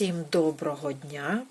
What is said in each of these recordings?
Всім доброго дня!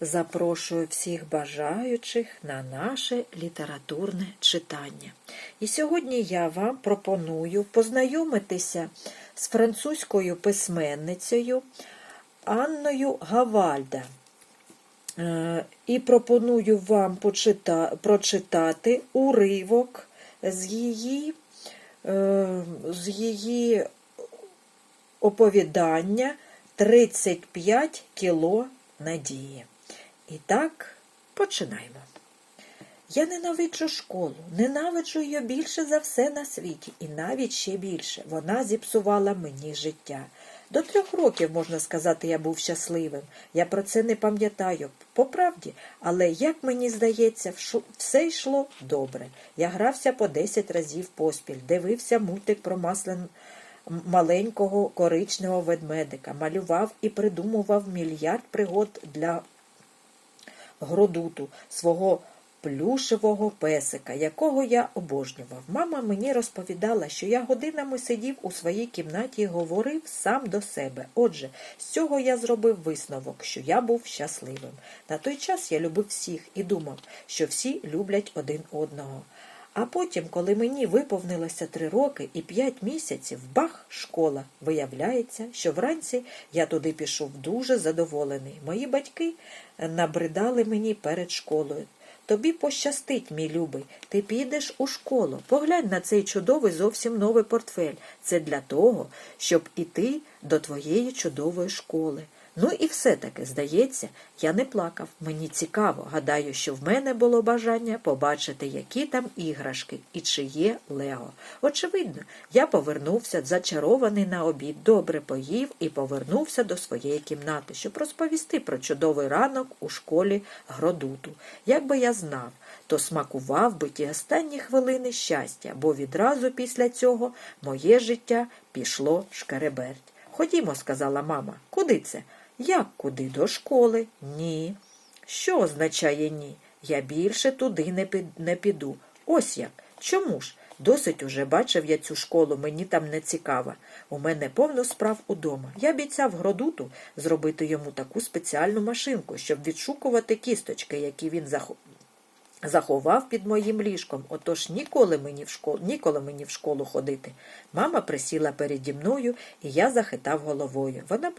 Запрошую всіх бажаючих на наше літературне читання. І сьогодні я вам пропоную познайомитися з французькою письменницею Анною Гавальда. Е, І пропоную вам почита- прочитати уривок з її, е, з її оповідання 35 кіло надії. І так, починаємо. Я ненавиджу школу, ненавиджу її більше за все на світі, і навіть ще більше. Вона зіпсувала мені життя. До трьох років, можна сказати, я був щасливим. Я про це не пам'ятаю, по правді, але, як мені здається, все йшло добре. Я грався по 10 разів поспіль, дивився мультик про маслен маленького коричневого ведмедика, малював і придумував мільярд пригод для Гродуту, свого плюшевого песика, якого я обожнював. Мама мені розповідала, що я годинами сидів у своїй кімнаті і говорив сам до себе. Отже, з цього я зробив висновок, що я був щасливим. На той час я любив всіх і думав, що всі люблять один одного. А потім, коли мені виповнилося три роки і п'ять місяців, бах, школа. Виявляється, що вранці я туди пішов дуже задоволений. Мої батьки набридали мені перед школою. Тобі пощастить, мій любий, ти підеш у школу. Поглянь на цей чудовий зовсім новий портфель. Це для того, щоб іти до твоєї чудової школи. Ну і все-таки, здається, я не плакав. Мені цікаво. Гадаю, що в мене було бажання побачити, які там іграшки і чи є Лего. Очевидно, я повернувся зачарований на обід, добре поїв і повернувся до своєї кімнати, щоб розповісти про чудовий ранок у школі Гродуту. Якби я знав, то смакував би ті останні хвилини щастя, бо відразу після цього моє життя пішло шкереберть. Ходімо, сказала мама. Куди це? Як куди? До школи? Ні. Що означає ні? Я більше туди не піду. Ось як. Чому ж? Досить уже бачив я цю школу, мені там не цікаво. У мене повно справ удома. Я обіцяв Гродуту зробити йому таку спеціальну машинку, щоб відшукувати кісточки, які він захо- заховав під моїм ліжком, отож ніколи мені в школу, ніколи мені в школу ходити. Мама присіла переді мною, і я захитав головою. Вона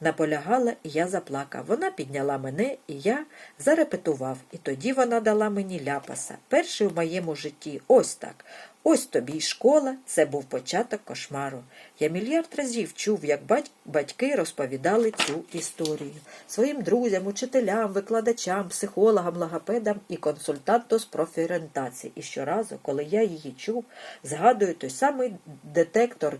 наполягала, і я заплакав. Вона підняла мене, і я зарепетував. І тоді вона дала мені ляпаса. Перший у моєму житті. Ось так. Ось тобі й школа, це був початок кошмару. Я мільярд разів чув, як батьки розповідали цю історію своїм друзям, учителям, викладачам, психологам, логопедам і консультанту з профорієнтації. І щоразу, коли я її чув, згадую той самий детектор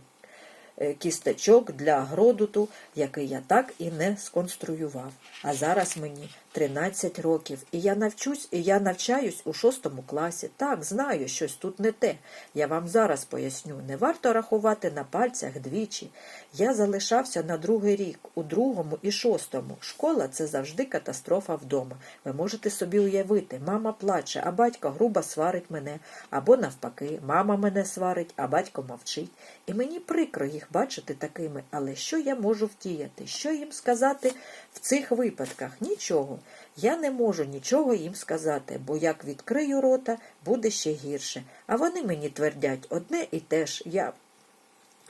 е, кісточок для гродуту, який я так і не сконструював. А зараз мені 13 років, і я навчусь, і я навчаюсь у шостому класі. Так, знаю, щось тут не те. Я вам зараз поясню. Не варто рахувати на пальцях двічі. Я залишався на другий рік, у другому і шостому. Школа це завжди катастрофа вдома. Ви можете собі уявити, мама плаче, а батько грубо сварить мене. Або навпаки, мама мене сварить, а батько мовчить. І мені прикро їх бачити такими, але що я можу втіяти? Що їм сказати в цих випадках? Нічого. Я не можу нічого їм сказати, бо як відкрию рота, буде ще гірше. А вони мені твердять одне і те ж, я,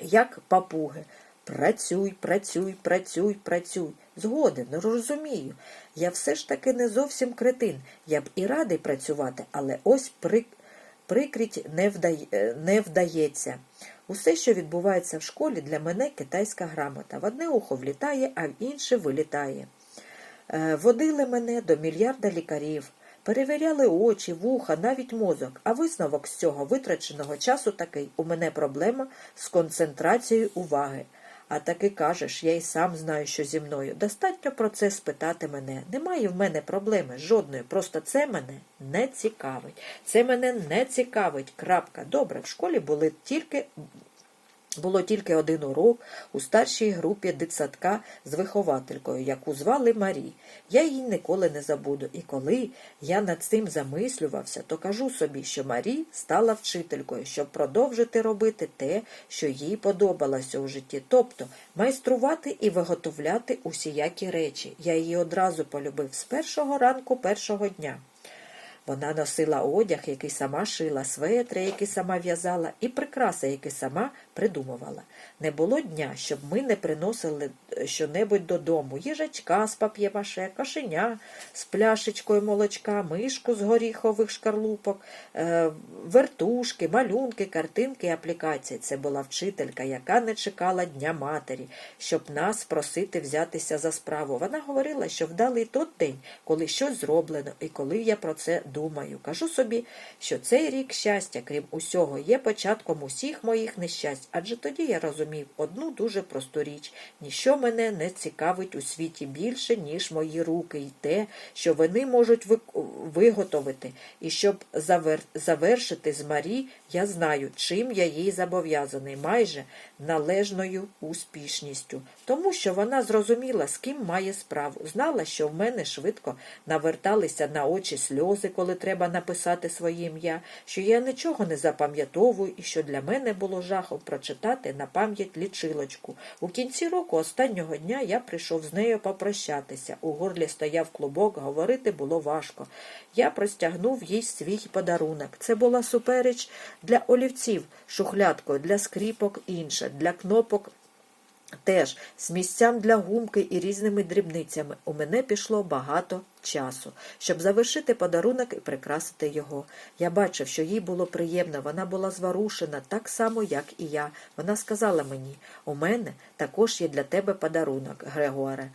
як папуги. Працюй, працюй, працюй, працюй. Згоден, розумію. Я все ж таки не зовсім кретин. Я б і радий працювати, але ось при... прикріть не, вдає... е, не вдається. Усе, що відбувається в школі, для мене китайська грамота. В одне ухо влітає, а в інше вилітає. Е, Водили мене до мільярда лікарів, перевіряли очі, вуха, навіть мозок. А висновок з цього витраченого часу такий: у мене проблема з концентрацією уваги. А таки кажеш, я й сам знаю, що зі мною. Достатньо про це спитати мене. Немає в мене проблеми жодної. Просто це мене не цікавить. Це мене не цікавить. Крапка. Добре, в школі були тільки Було тільки один урок у старшій групі дитсадка з вихователькою, яку звали Марі. Я її ніколи не забуду. І коли я над цим замислювався, то кажу собі, що Марі стала вчителькою, щоб продовжити робити те, що їй подобалося у житті, тобто майструвати і виготовляти усіякі речі. Я її одразу полюбив з першого ранку першого дня. Вона носила одяг, який сама шила, светри, які сама в'язала, і прикраси, які сама придумувала. Не було дня, щоб ми не приносили е, щонебудь додому їжачка з пап'ємаше, кошеня з пляшечкою молочка, мишку з горіхових шкарлупок, е, вертушки, малюнки, картинки і аплікації. Це була вчителька, яка не чекала Дня матері, щоб нас просити взятися за справу. Вона говорила, що вдалий той день, коли щось зроблено, і коли я про це думаю. Кажу собі, що цей рік щастя, крім усього, є початком усіх моїх нещасть, адже тоді я розумів одну дуже просту річ: ніщо мене не цікавить у світі більше, ніж мої руки, і те, що вони можуть виготовити. І щоб завер... завершити з Марі, я знаю, чим я їй зобов'язаний, майже належною успішністю, тому що вона зрозуміла, з ким має справу, знала, що в мене швидко наверталися на очі сльози, коли треба написати своє ім'я, що я нічого не запам'ятовую і що для мене було жахом прочитати на пам'ять лічилочку. У кінці року останнього дня я прийшов з нею попрощатися. У горлі стояв клубок, говорити було важко. Я простягнув їй свій подарунок. Це була супереч для олівців, шухлядкою, для скріпок інша, для кнопок Теж з місцям для гумки і різними дрібницями у мене пішло багато часу, щоб завершити подарунок і прикрасити його. Я бачив, що їй було приємно, вона була зворушена так само, як і я. Вона сказала мені: у мене також є для тебе подарунок, Грегоре.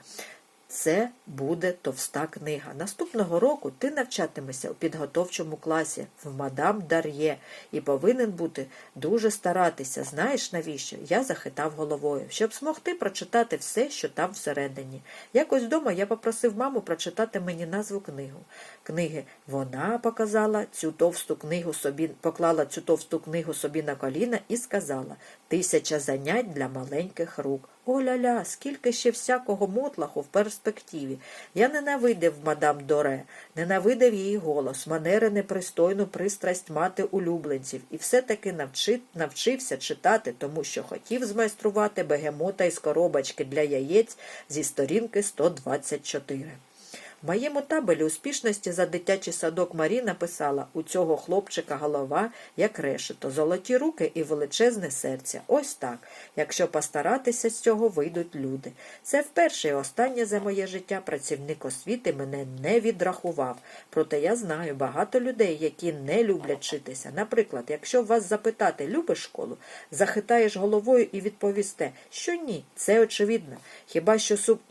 Це буде товста книга. Наступного року ти навчатимешся у підготовчому класі в мадам Дар'є і повинен бути дуже старатися. Знаєш навіщо? Я захитав головою, щоб змогти прочитати все, що там всередині. Якось вдома я попросив маму прочитати мені назву книгу. Книги вона показала цю товсту книгу собі, поклала цю товсту книгу собі на коліна і сказала Тисяча занять для маленьких рук. О-ля-ля, скільки ще всякого мотлаху в перспективі. Я ненавидив мадам Доре, ненавидив її голос, манери непристойну пристрасть мати улюбленців, і все-таки навчи, навчився читати, тому що хотів змайструвати бегемота із коробочки для яєць зі сторінки 124. Моєму табелі успішності за дитячий садок Марі написала у цього хлопчика голова, як решето, золоті руки і величезне серце. Ось так. Якщо постаратися, з цього вийдуть люди. Це вперше і останнє за моє життя працівник освіти мене не відрахував. Проте я знаю багато людей, які не люблять вчитися. Наприклад, якщо вас запитати, любиш школу, захитаєш головою і відповісте, що ні, це очевидно. Хіба що суп.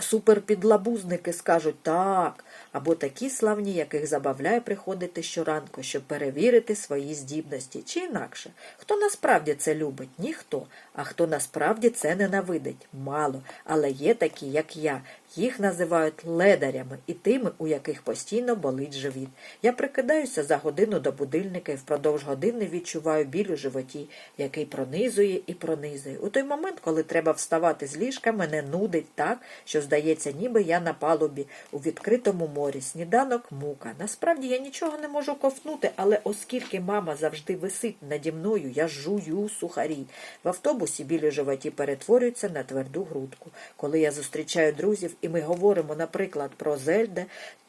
Суперпідлабузники скажуть так, або такі славні, яких забавляє приходити щоранку, щоб перевірити свої здібності, чи інакше. Хто насправді це любить? Ніхто. А хто насправді це ненавидить? Мало. Але є такі, як я. Їх називають ледарями і тими, у яких постійно болить живіт. Я прикидаюся за годину до будильника і впродовж години відчуваю біль у животі, який пронизує і пронизує. У той момент, коли треба вставати з ліжка, мене нудить так, що здається, ніби я на палубі у відкритому морі. Сніданок мука. Насправді я нічого не можу ковтнути, але оскільки мама завжди висить наді мною, я жую сухарі. В автобусі біль у животі перетворюється на тверду грудку. Коли я зустрічаю друзів і ми говоримо, наприклад, про Зельде,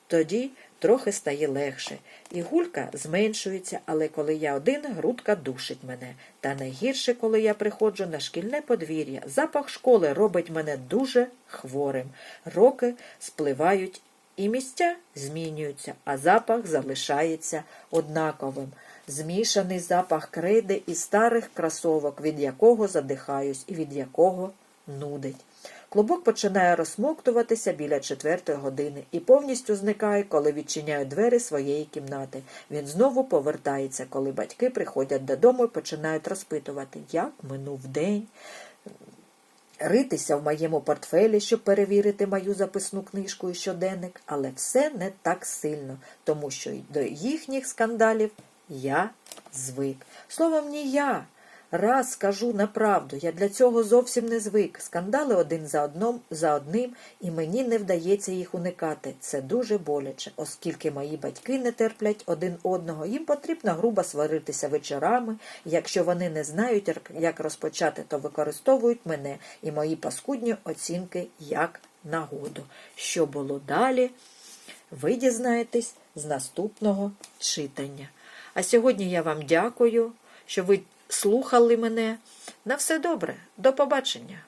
тоді трохи стає легше. І гулька зменшується, але коли я один, грудка душить мене. Та найгірше, коли я приходжу на шкільне подвір'я. Запах школи робить мене дуже хворим. Роки спливають і місця змінюються, а запах залишається однаковим. Змішаний запах криди і старих кросовок, від якого задихаюсь і від якого нудить. Клубок починає розсмоктуватися біля четвертої години і повністю зникає, коли відчиняють двері своєї кімнати. Він знову повертається, коли батьки приходять додому і починають розпитувати, як минув день. Ритися в моєму портфелі, щоб перевірити мою записну книжку і щоденник, але все не так сильно, тому що до їхніх скандалів я звик. Словом, не я раз скажу на правду, я для цього зовсім не звик. Скандали один за одном за одним, і мені не вдається їх уникати. Це дуже боляче, оскільки мої батьки не терплять один одного. Їм потрібно грубо сваритися вечорами. Якщо вони не знають, як- розпочати, то використовують мене і мої паскудні оцінки як нагоду. Що було далі? ви дізнаєтесь з наступного читання. А сьогодні я вам дякую, що ви слухали мене. На все добре, до побачення!